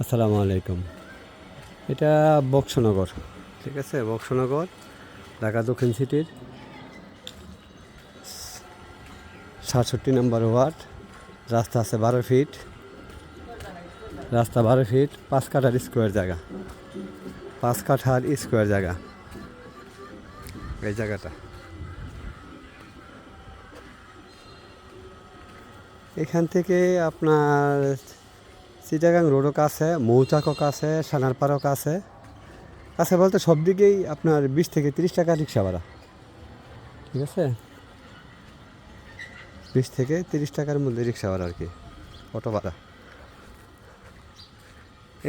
আসসালামু আলাইকুম। এটা বক্সনগর। ঠিক আছে? বক্সনগর, ঢাকা দক্ষিণ সিটির সাতষট্টি নম্বর ওয়ার্ড। রাস্তা আছে বারো ফিট। রাস্তা বারো ফিট, পাঁচ কাঠার স্কোয়ার জায়গা। পাঁচ কাঠার স্কোয়ার জায়গা। এই জায়গাটা। এখান থেকে আপনার চিটাগাং রোডও কাছে, মৌচাকও কাছে, সানারপাড়ও কাছে। কাছে বলতে সব দিকেই আপনার বিশ থেকে তিরিশ টাকা রিক্সা ভাড়া। ঠিক আছে? বিশ থেকে তিরিশ টাকার মধ্যে রিক্সা ভাড়া আর কি, অটো ভাড়া।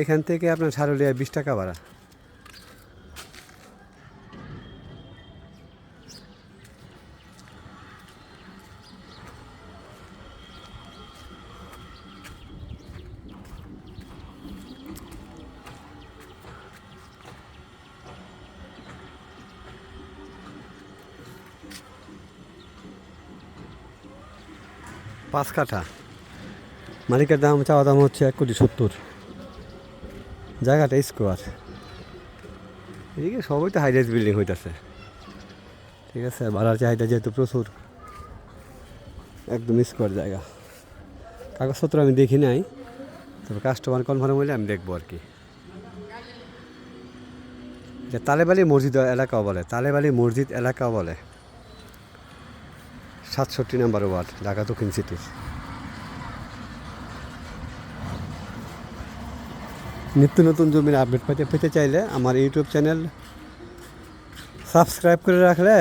এখান থেকে আপনার সারুলিয়া বিশ টাকা ভাড়া। পাঁচ কাঠা। মালিকের দাম, চাওয়া দাম হচ্ছে এক কোটি সত্তর। জায়গাটা স্কোয়ার এদিকে সবই তো হাইরাইজ বিল্ডিং হইতেছে। ঠিক আছে ভাড়ার চাহিদা যেহেতু প্রচুর, একদম স্কোয়ার জায়গা। কাগজপত্র আমি দেখি নাই, তবে কাস্টমার কনফার্ম হলে আমি দেখব আর কি। তালেবালি মসজিদ এলাকাও বলে, তালেবালি মসজিদ এলাকাও বলে। সাতষট্টি নাম্বার ওয়ার্ড, ঢাকা দক্ষিণ সিটির নিত্য নতুন জমির আপডেট পেতে পেতে চাইলে আমার ইউটিউব চ্যানেল সাবস্ক্রাইব করে রাখলে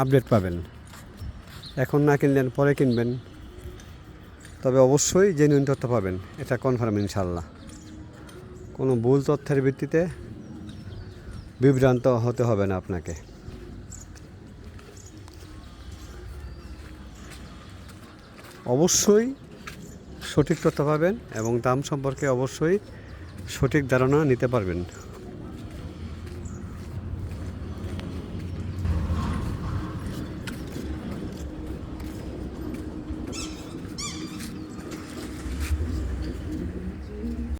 আপডেট পাবেন। এখন না কিনলেন, পরে কিনবেন। তবে অবশ্যই জেনুইন তথ্য পাবেন, এটা কনফার্ম ইনশাল্লাহ কোনো ভুল তথ্যের ভিত্তিতে বিভ্রান্ত হতে হবে না আপনাকে। অবশ্যই সঠিক তথ্য পাবেন এবং দাম সম্পর্কে অবশ্যই সঠিক ধারণা নিতে পারবেন।